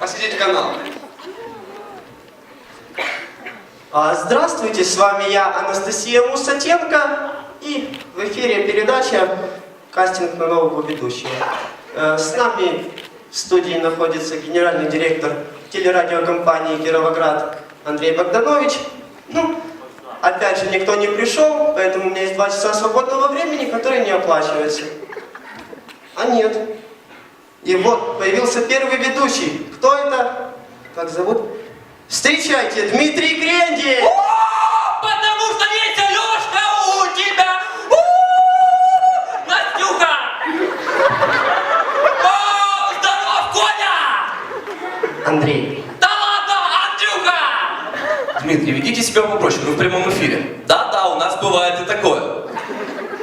посетить канал. А, Здравствуйте, с вами я, Анастасия Мусатенко, и в эфире передача «Кастинг на нового ведущего». Э, С нами в студии находится генеральный директор телерадиокомпании «Кировоград» Андрей Богданович. Ну, опять же, никто не пришел, поэтому у меня есть два часа свободного времени, которые не оплачиваются. А нет. И вот появился первый ведущий. Кто это? Как зовут? Встречайте, Дмитрий Гренди! Потому что есть Алешка у тебя! Настюха! О, здоров, Коля! Андрей. Да ладно, Андрюха! Дмитрий, ведите себя попроще, мы в прямом эфире. Да-да, у нас бывает и такое.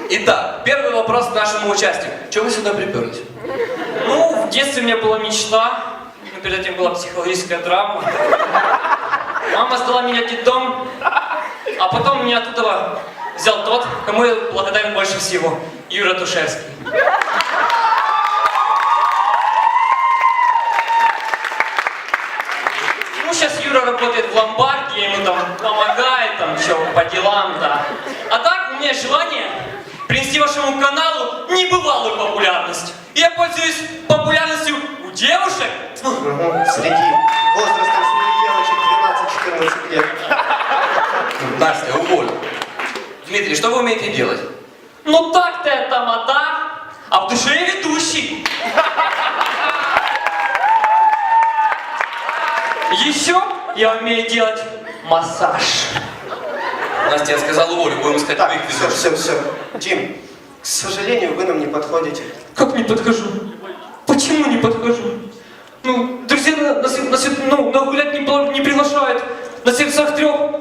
Итак, первый вопрос к нашему участнику. Чего вы сюда приперлись? Ну, в детстве у меня была мечта, но перед этим была психологическая травма. Мама сдала меня детдом, а потом меня оттуда взял тот, кому я благодарен больше всего, Юра Тушевский. Ну, сейчас Юра работает в ломбарде, я ему там помогает, там, что, по делам, да. А так, у меня желание принести вашему каналу популярностью у девушек. Мгм, Среди возраста среди девочек 12-14 лет. Настя, уволь. Дмитрий, что вы умеете делать? Ну так-то я тамада, а в душе я ведущий. Еще я умею делать массаж. Настя, я сказал уволю, будем искать Так, твоих все, все, все. Дим, к сожалению, вы нам не подходите. Как не подхожу? Почему не подхожу? Ну, друзья на, на, свид- на гулять не, не приглашают, на сердцах трех